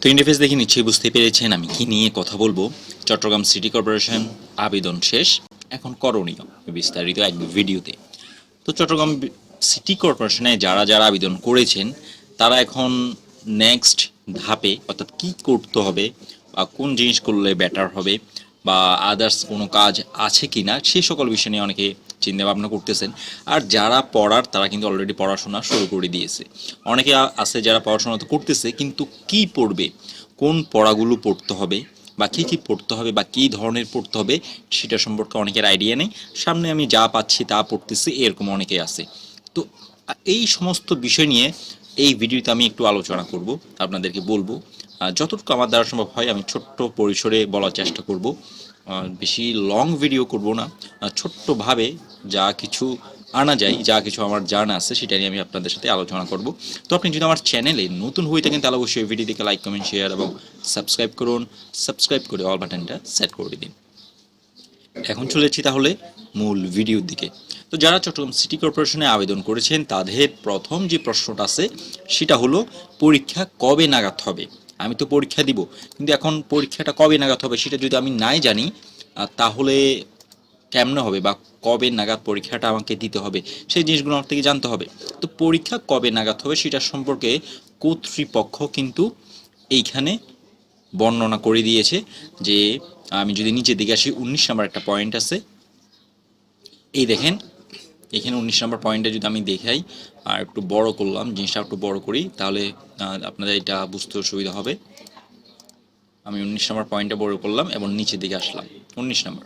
তো ইন্টারফেস দেখে নিশ্চয়ই বুঝতে পেরেছেন, আমি কি নিয়ে কথা বলব? চট্টগ্রাম সিটি কর্পোরেশন আবেদন শেষ, এখন করণীয় বিস্তারিত এক ভিডিওতে। তো চট্টগ্রাম সিটি কর্পোরেশনে যারা যারা আবেদন করেছেন, তারা এখন নেক্সট ধাপে অর্থাৎ কি করতে হবে বা কোন জিনিস করলে বেটার হবে বা আদার্স কোনো কাজ আছে কি না সেই সকল বিষয় নিয়ে অনেকে চিন্তা ভাবনা করতেছেন। আর যারা পড়ার, তারা কিন্তু অলরেডি পড়াশোনা শুরু করে দিয়েছে। অনেকে আছে যারা পড়াশোনা তো করতেছে, কিন্তু কি পড়বে? কোন পড়াগুলো পড়তে হবে? বা কী কী পড়তে হবে? বা কী ধরনের পড়তে হবে? সেটা সম্পর্কে অনেকের আইডিয়া নেই। সামনে আমি যা পাচ্ছি তা পড়তেছি, এরকম অনেকে আছে। তো এই সমস্ত বিষয় নিয়ে এই ভিডিওতে আমি একটু আলোচনা করব, আপনাদেরকে বলব। যতটুকু আমার দ্বারা সম্ভব হয়, আমি ছোট্ট পরিসরে বলার চেষ্টা করব। বেশি লং ভিডিও করব না। ছোট্টভাবে যা কিছু আনা যায়, যা কিছু আমার জানা আছে, সেটা নিয়ে আমি আপনাদের সাথে আলোচনা করব। তো আপনি যদি আমার চ্যানেলে নতুন হয়ে থাকেন, তাহলে অবশ্যই ভিডিওটিকে লাইক কমেন্ট শেয়ার এবং সাবস্ক্রাইব করুন। সাবস্ক্রাইব করে অল বাটনটা সেট করে দিন। এখন চলেছি তাহলে মূল ভিডিওর দিকে। তো যারা চট্টগ্রাম সিটি কর্পোরেশনে আবেদন করেছেন, তাদের প্রথম যে প্রশ্নটা আছে, সেটা হলো, পরীক্ষা কবে নাগাদ হবে? আমি তো পরীক্ষা দিব। কিন্তু এখন পরীক্ষাটা কবে নাগাদ হবে সেটা যদি আমি নাই জানি তাহলে কেমনে হবে বা কবে নাগাদ পরীক্ষাটা আমাকে দিতে হবে সেই জিনিসগুলো আমার থেকে জানতে হবে। তো পরীক্ষা কবে নাগাদ হবে সেটা সম্পর্কে কর্তৃপক্ষ কিন্তু এইখানে বর্ণনা করে দিয়েছে যে, আমি যদি নিচের দিকে আসি, উনিশ নাম্বার একটা পয়েন্ট আছে। এই দেখেন এখানে উনিশ নম্বর পয়েন্টে যদি আমি দেখাই, আর একটু বড় করলাম, জিনিসটা একটু বড় করি, তাহলে আপনাদের এটা বুঝতে সুবিধা হবে। আমি উনিশ নম্বর পয়েন্টটা বড় করলাম এবং নিচের দিকে আসলাম। উনিশ নম্বর।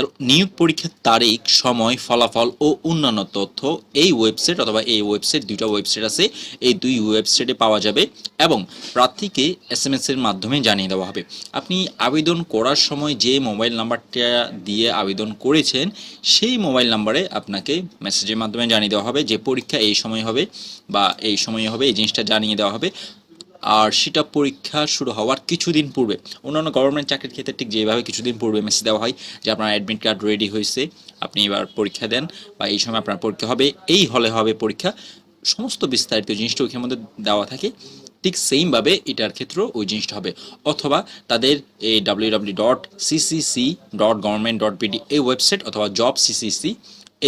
তাহলে নিয়োগ পরীক্ষার তারিখ, সময়, ফলাফল ও অন্যান্য তথ্য এই ওয়েবসাইট অথবা এই ওয়েবসাইট দুইটা ওয়েবসাইট আছে, এই দুই ওয়েবসাইটে পাওয়া যাবে এবং প্রার্থীকে এস এম এর মাধ্যমে জানিয়ে দেওয়া হবে। আপনি আবেদন করার সময় যে মোবাইল নাম্বারটা দিয়ে আবেদন করেছেন, সেই মোবাইল নাম্বারে আপনাকে মেসেজের মাধ্যমে জানিয়ে দেওয়া হবে যে পরীক্ষা এই সময় হবে বা এই সময়ে হবে, এই জিনিসটা জানিয়ে দেওয়া হবে। আর সেটা পরীক্ষা শুরু হওয়ার কিছুদিন পূর্বে। অন্যান্য গভর্নমেন্ট চাকরির ক্ষেত্রে ঠিক যেভাবে কিছুদিন পূর্বে মেসেজ দেওয়া হয় যে আপনার অ্যাডমিট কার্ড রেডি হয়েছে, আপনি এবার পরীক্ষা দেন বা এই সময় আপনার পরীক্ষা হবে, এই হলে হবে পরীক্ষা। সমস্ত বিস্তারিত জিনিসটা ওইখানের মধ্যে দেওয়া থাকে। ঠিক সেইমভাবে এটার ক্ষেত্রেও ওই জিনিসটা হবে। অথবা তাদের এই W W dot CCC dot government dot BD এই ওয়েবসাইট অথবা জব সিসিসি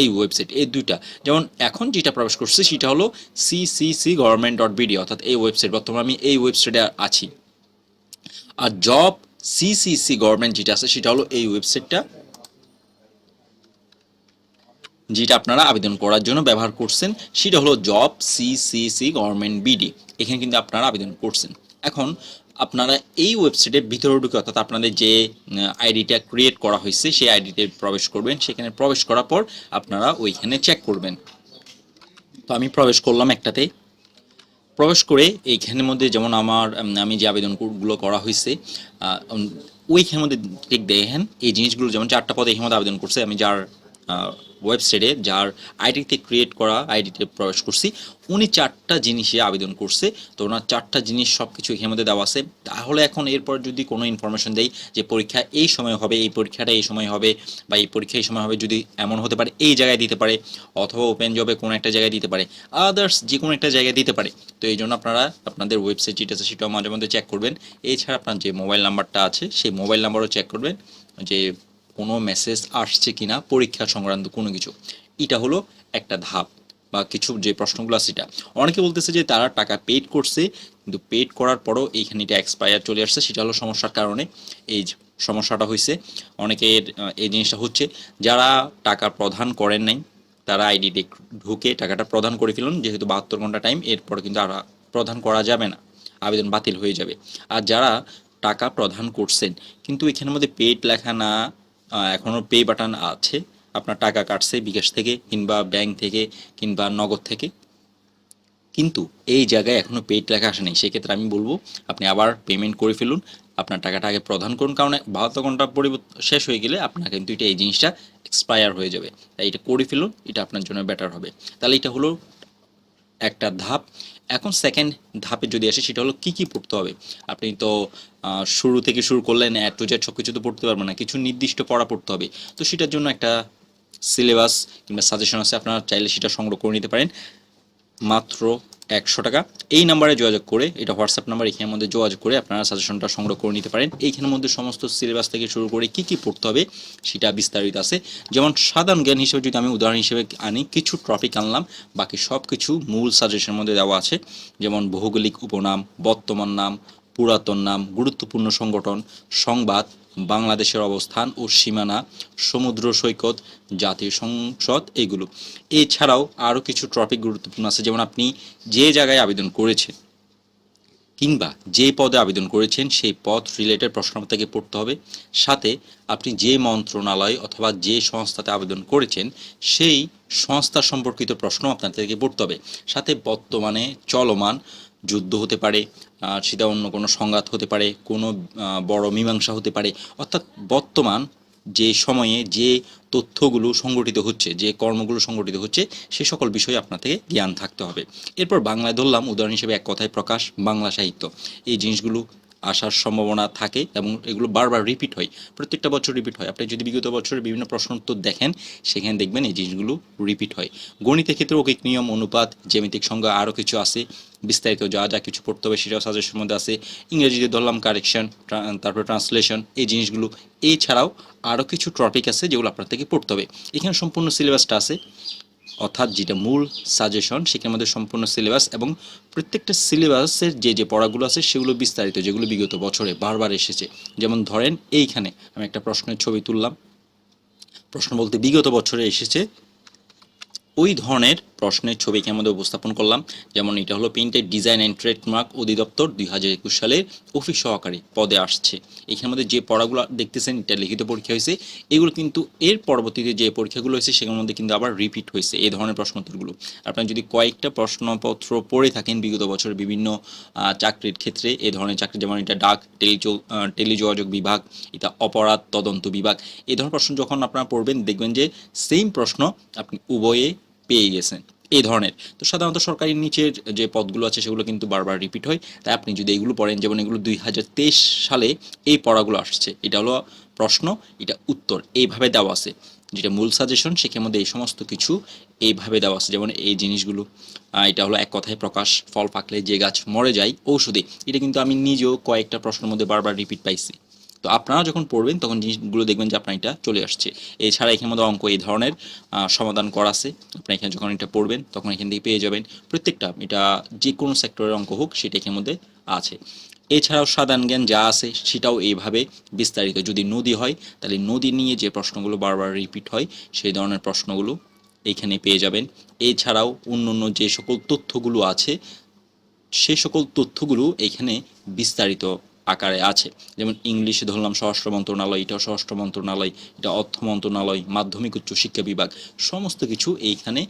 এই ওয়েবসাইট এই দুইটা। যেমন এখন যেটা প্রবেশ করছে সেটা হলো সিসিসি গভর্নমেন্ট ডট বিডি অর্থাৎ এই ওয়েবসাইট বর্তমানে আমি এই ওয়েবসাইটে আছি। আর জব সিসিসি গভর্নমেন্ট যেটা আছে, সেটা হলো এই ওয়েবসাইটটা যেটা আপনারা আবেদন করার জন্য ব্যবহার করছেন, সেটা হলো জব সিসিসি গভর্নমেন্ট বিডি এখানে কিন্তু আপনারা আবেদন করছেন। এখন আপনারা এই ওয়েবসাইটের ভিতরে ঢুকে অর্থাৎ আপনাদের যে আইডিটা ক্রিয়েট করা হয়েছে, সেই আইডিতে প্রবেশ করবেন। সেখানে প্রবেশ করার পর আপনারা ওইখানে চেক করবেন। তো আমি প্রবেশ করলাম একটাতে প্রবেশ করে এইখানের মধ্যে যেমন আমার আমি যে আবেদনগুলো করা হয়েছে ওইখানের মধ্যে ঠিক দেখেন। এই জিনিসগুলো যেমন চারটা পদে এখানে মধ্যে আবেদন করছে, আমি যার ওয়েবসাইটে যার আইডিতে ক্রিয়েট করা আইডিতে প্রবেশ করছি, উনি চারটা জিনিসে আবেদন করছে। তো ওনার চারটা জিনিস সব কিছু এখানের মধ্যে দেওয়া আছে। তাহলে এখন এরপর যদি কোনো ইনফরমেশন দেই যে পরীক্ষা এই সময় হবে, এই পরীক্ষাটা এই সময় হবে, বা এই পরীক্ষা এই সময় হবে যদি এমন হতে পারে, এই জায়গায় দিতে পারে, অথবা ওপেন জবে কোনো একটা জায়গায় দিতে পারে আদার্স যে কোনো একটা জায়গায় দিতে পারে। তো এই জন্য আপনারা আপনাদের ওয়েবসাইট যেটা আছে সেটাও মাঝে মধ্যে চেক করবেন। এছাড়া আপনার যে মোবাইল নাম্বারটা আছে, সেই মোবাইল নাম্বারও চেক করবেন। যে কোনো মেসেজ আসছে কিনা, পরীক্ষা সংক্রান্ত কোনো কিছু। এটা হলো একটা ধাপ বা কিছু যে প্রশ্নগুলো আছে সেটা অনেকে বলতেছে যে তারা টাকা পেড করছে, কিন্তু পেড করার পরও এইখানে এটা এক্সপায়ার চলে আসছে, সেটা হলো সমস্যার কারণে। এই সমস্যাটা হয়েছে অনেকের এই জিনিসটা হচ্ছে, যারা টাকা প্রদান করেন নাই, তারা আইডিতে ঢুকে টাকাটা প্রদান করে ফেলুন, যেহেতু বাহাত্তর ঘণ্টা টাইম এরপর কিন্তু আর প্রদান করা যাবে না, আবেদন বাতিল হয়ে যাবে। আর যারা টাকা প্রদান করছেন, কিন্তু এখানের মধ্যে পেড লেখা না আহ, এখনও পে বাটন আছে। আপনার টাকা কাটছে বিকাশ থেকে কিংবা ব্যাংক থেকে কিংবা নগদ থেকে। কিন্তু এই জায়গায় এখনও পেড লেখা আসে নাই। সেক্ষেত্রে আমি বলব আপনি আবার পেমেন্ট করে ফেলুন। আপনার টাকাটা আগে প্রদান করুন। কারণ বাহাত্তর ঘণ্টা পরিবর্তন শেষ হয়ে গেলে আপনার কিন্তু এটা এই জিনিসটা এক্সপায়ার হয়ে যাবে। তাই এটা করে ফেলুন এটা আপনার জন্য বেটার হবে। তাহলে এটা হলো একটা ধাপ। এখন সেকেন্ড ধাপে যদি আসে, সেটা হলো কি কি পড়তে হবে? আপনি তো শুরু থেকে শুরু করলেন অ্যাড টু জেড সব কিছু তো পড়তে পারবেন না, কিছু নির্দিষ্ট পড়া পড়তে হবে। তো সেটার জন্য একটা সিলেবাস কিংবা সাজেশন আছে, আপনারা চাইলে সেটা সংগ্রহ করে নিতে পারেন। মাত্র একশো টাকা। এই নাম্বারে যোগাযোগ করে, এটা হোয়াটসঅ্যাপ নাম্বার, এখানের মধ্যে যোগাযোগ করে আপনারা সাজেশনটা সংগ্রহ করে নিতে পারেন। এইখানের মধ্যে সমস্ত সিলেবাস থেকে শুরু করে কি কি পড়তে হবে সেটা বিস্তারিত আছে। যেমন সাধারণ জ্ঞান হিসেবে যদি আমি উদাহরণ হিসেবে আনি, কিছু টপিক আনলাম, বাকি সব কিছু মূল সাজেশনের মধ্যে দেওয়া আছে। যেমন ভৌগোলিক উপনাম, বর্তমান নাম, পুরাতন নাম, গুরুত্বপূর্ণ সংগঠন, সংবাদ বাংলাদেশের অবস্থান ও সীমানা, সমুদ্র সৈকত, জাতীয় সংসদ এগুলো। এছাড়াও আরও কিছু টপিক গুরুত্বপূর্ণ আছে, যেমন আপনি যে জায়গায় আবেদন করেছেন কিংবা যে পদে আবেদন করেছেন, সেই পদ রিলেটেড প্রশ্ন থেকে পড়তে হবে। সাথে আপনি যে মন্ত্রণালয় অথবা যে সংস্থাতে আবেদন করেছেন, সেই সংস্থা সম্পর্কিত প্রশ্ন আপনাদেরকে পড়তে হবে। সাথে বর্তমানে চলমান যুদ্ধ হতে পারে সেটা অন্য কোনো সংঘাত হতে পারে, কোনো বড় মীমাংসা হতে পারে। অর্থাৎ বর্তমান যে সময়ে যে তথ্যগুলো সংগঠিত হচ্ছে, যে কর্মগুলো সংগঠিত হচ্ছে, সে সকল বিষয়ে আপনার থেকে জ্ঞান থাকতে হবে। এরপর বাংলায় ধরলাম, উদাহরণ হিসেবে এক কথায় প্রকাশ, বাংলা সাহিত্য। এই জিনিসগুলো আসার সম্ভাবনা থাকে এবং এগুলো বারবার রিপিট হয়, প্রত্যেকটা বছর রিপিট হয়। আপনি যদি বিগত বছরের বিভিন্ন প্রশ্ন উত্তর দেখেন, সেখানে দেখবেন এই জিনিসগুলো রিপিট হয়। গণিতের ক্ষেত্রে ঐকিক নিয়ম, অনুপাত, জ্যামিতিক সংজ্ঞা আরও কিছু আছে। বিস্তারিত যা যা কিছু পড়তে হবে সেটাও সাজেশনের মধ্যে আছে। ইংরেজিতে ধরলাম কারেকশন তারপরে ট্রান্সলেশন এই জিনিসগুলো। এছাড়াও আরও কিছু টপিক আছে যেগুলো আপনার থেকে পড়তে হবে। এখানে সম্পূর্ণ সিলেবাসটা আছে। অর্থাৎ যেটা মূল সাজেশন সেখানে আমাদের সম্পূর্ণ সিলেবাস এবং প্রত্যেকটা সিলেবাসের যে যে পড়াগুলো আছে, সেগুলো বিস্তারিত, যেগুলো বিগত বছরে বারবার এসেছে। যেমন ধরেন, এইখানে আমি একটা প্রশ্নের ছবি তুললাম। প্রশ্ন বলতে বিগত বছরে এসেছে ওই ধরনের প্রশ্নের ছবিকে আমাদের উপস্থাপন করলাম। যেমন এটা হলো প্রিন্টেড ডিজাইন অ্যান্ড ট্রেডমার্ক অধিদপ্তর দুই হাজার একুশ সালের অফিস সহকারী পদে আসছে। এখানের আমাদের যে পড়াগুলো দেখতেছেন, এটা লিখিত পরীক্ষা হয়েছে। এগুলো কিন্তু এর পরবর্তীতে যে পরীক্ষাগুলো হয়েছে, সেগুলোর মধ্যে কিন্তু আবার রিপিট হয়েছে এই ধরনের প্রশ্নোত্তরগুলো। আপনার যদি কয়েকটা প্রশ্নপত্র পড়ে থাকেন বিগত বছরের বিভিন্ন চাকরির ক্ষেত্রে, এ ধরনের চাকরি যেমন এটা ডাক টেলিজো টেলিযোগাযোগ বিভাগ, এটা অপরাধ তদন্ত বিভাগ এই ধরনের প্রশ্ন যখন আপনারা পড়বেন, দেখবেন যে সেম প্রশ্ন আপনি উভয়ে পেয়ে গেছেন এই ধরনের। তো সাধারণত সরকারি নিচের যে পদগুলো আছে, সেগুলো কিন্তু বারবার রিপিট হয়। তাই আপনি যদি এগুলো পড়েন, যেমন এগুলো দুই হাজার তেইশ সালে এই পড়াগুলো আসছে, এটা হলো প্রশ্ন, এটা উত্তর, এইভাবে দেওয়া আছে। যেটা মূল সাজেশন সেখানের মধ্যে এই সমস্ত কিছু এইভাবে দেওয়া আছে। যেমন এই জিনিসগুলো এটা হলো এক কথায় প্রকাশ, ফল পাকলে যে গাছ মরে যায়, ঔষধে। এটা কিন্তু আমি নিজেও কয়েকটা প্রশ্নের মধ্যে বারবার রিপিট পাইছি। তো আপনারা যখন পড়বেন, তখন জিনিসগুলো দেখবেন যে আপনার এটা চলে আসছে। এছাড়া এখানের মধ্যে অঙ্ক এই ধরনের সমাধান করা আছে। আপনি এখানে যখন এটা পড়বেন, তখন এখান থেকে পেয়ে যাবেন প্রত্যেকটা, এটা যে কোনো সেক্টরের অঙ্ক হোক, সেটা এখানের মধ্যে আছে। এছাড়াও সাধারণ জ্ঞান যা আছে, সেটাও এইভাবে বিস্তারিত। যদি নদী হয়, তাহলে নদী নিয়ে যে প্রশ্নগুলো বারবার রিপিট হয়, সেই ধরনের প্রশ্নগুলো এইখানে পেয়ে যাবেন। এছাড়াও অন্য অন্য যে সকল তথ্যগুলো আছে, সে সকল তথ্যগুলো এখানে বিস্তারিত আকারে আছে। যেমন ইংলিশে ধরলাম স্বরাষ্ট্র মন্ত্রণালয় এটা স্বরাষ্ট্র মন্ত্রণালয়, এটা অর্থ মন্ত্রণালয়, মাধ্যমিক, উচ্চ শিক্ষা বিভাগ, সমস্ত কিছু এইখানে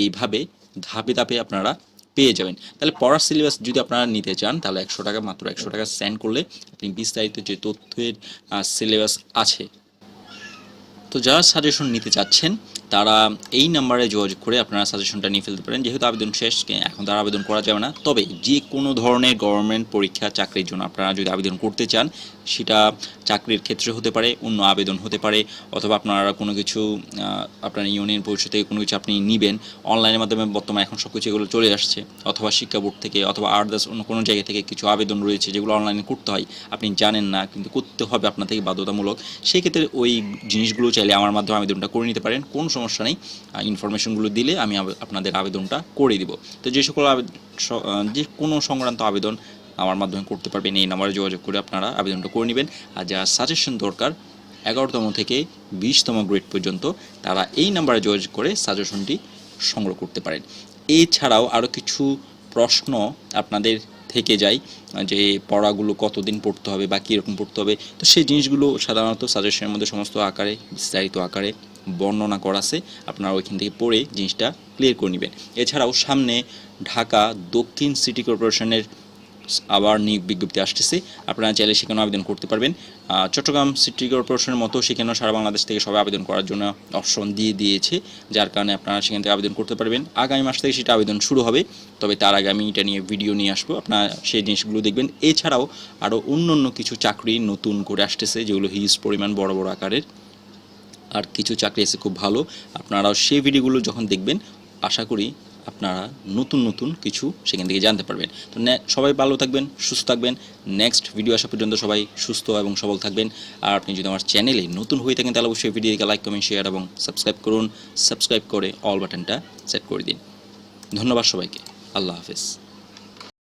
এইভাবে ধাপে ধাপে আপনারা পেয়ে যাবেন। তাহলে পড়ার সিলেবাস যদি আপনারা নিতে চান, তাহলে একশো টাকা, মাত্র একশো টাকা সেন্ড করলে আপনি বিস্তারিত যে তথ্যের সিলেবাস আছে। তো যারা সাজেশন নিতে চাচ্ছেন তারা এই নাম্বারে যোগাযোগ করে আপনারা সাজেশনটা নিয়ে ফেলতে পারেন। যেহেতু আবেদন শেষ, এখন তার আবেদন করা যাবে না। তবে যে কোনো ধরনের গভর্নমেন্ট পরীক্ষা, চাকরির জন্য আপনারা যদি আবেদন করতে চান সেটা চাকরির ক্ষেত্রে হতে পারে, অন্য আবেদন হতে পারে, অথবা আপনারা কোনো কিছু আপনার ইউনিয়ন পরিষদ থেকে কোনো কিছু আপনি নিবেন অনলাইনের মাধ্যমে বর্তমানে এখন সব কিছু এগুলো চলে আসছে, অথবা শিক্ষা বোর্ড থেকে অথবা আদার্স অন্য কোনো জায়গা থেকে কিছু আবেদন রয়েছে যেগুলো অনলাইনে করতে হয়, আপনি জানেন না, কিন্তু করতে হবে আপনার থেকে বাধ্যতামূলক সেই ক্ষেত্রে ওই জিনিসগুলো চাইলে আমার মাধ্যমে আবেদনটা করে নিতে পারেন, কোনো সমস্যা নেই ইনফরমেশনগুলো দিলে আমি আপনাদের আবেদনটা করে দিব। তো যে সকল যে কোনো সংক্রান্ত আবেদন আমার মাধ্যমে করতে পারবেন। এই নাম্বারে যোগাযোগ করে আপনারা আবেদনটা করে নেবেন। আর যারা সাজেশন দরকার, এগারোতম থেকে বিশতম গ্রেড পর্যন্ত তারা এই নাম্বারে যোগাযোগ করে সাজেশনটি সংগ্রহ করতে পারেন। এছাড়াও আরও কিছু প্রশ্ন আপনাদের থেকে যায়, যে পড়াগুলো কতদিন পড়তে হবে বা কীরকম পড়তে হবে, তো সেই জিনিসগুলো সাধারণত সাজেশনের মধ্যে সমস্ত আকারে, বিস্তারিত আকারে বর্ণনা করা আছে। আপনারা ওইখান থেকে পড়ে জিনিসটা ক্লিয়ার করে নেবেন। এছাড়াও সামনে ঢাকা দক্ষিণ সিটি কর্পোরেশনের আবার নিয়োগ বিজ্ঞপ্তি আসতেছে। আপনারা চাইলে সেখানেও আবেদন করতে পারবেন। চট্টগ্রাম সিটি কর্পোরেশনের মতো সেখানেও সারা বাংলাদেশ থেকে সবাই আবেদন করার জন্য অপশন দিয়ে দিয়েছে, যার কারণে আপনারা সেখান থেকে আবেদন করতে পারবেন। আগামী মাস থেকে সেটা আবেদন শুরু হবে, তবে তার আগে আমি এটা নিয়ে ভিডিও নিয়ে আসব। আপনারা সেই জিনিসগুলো দেখবেন। এছাড়াও আরও অন্য অন্য কিছু চাকরি নতুন করে আসতেছে, যেগুলো হিউজ পরিমাণ, বড় বড় আকারের। আর কিছু চাকরি আছে খুব ভালো। আপনারাও সেই ভিডিওগুলো যখন দেখবেন, আশা করি আপনারা নতুন নতুন কিছু সেখান থেকে জানতে পারবেন। তো সবাই ভালো থাকবেন, সুস্থ থাকবেন। নেক্সট ভিডিও আসা পর্যন্ত সবাই সুস্থ এবং সবল থাকবেন। আর আপনি যদি আমার চ্যানেলে নতুন হয়ে থাকেন, তাহলে অবশ্যই ভিডিওকে লাইক কমেন্ট শেয়ার এবং সাবস্ক্রাইব করুন। সাবস্ক্রাইব করে অল বাটনটা সেট করে দিন। ধন্যবাদ সবাইকে। আল্লাহ হাফেজ।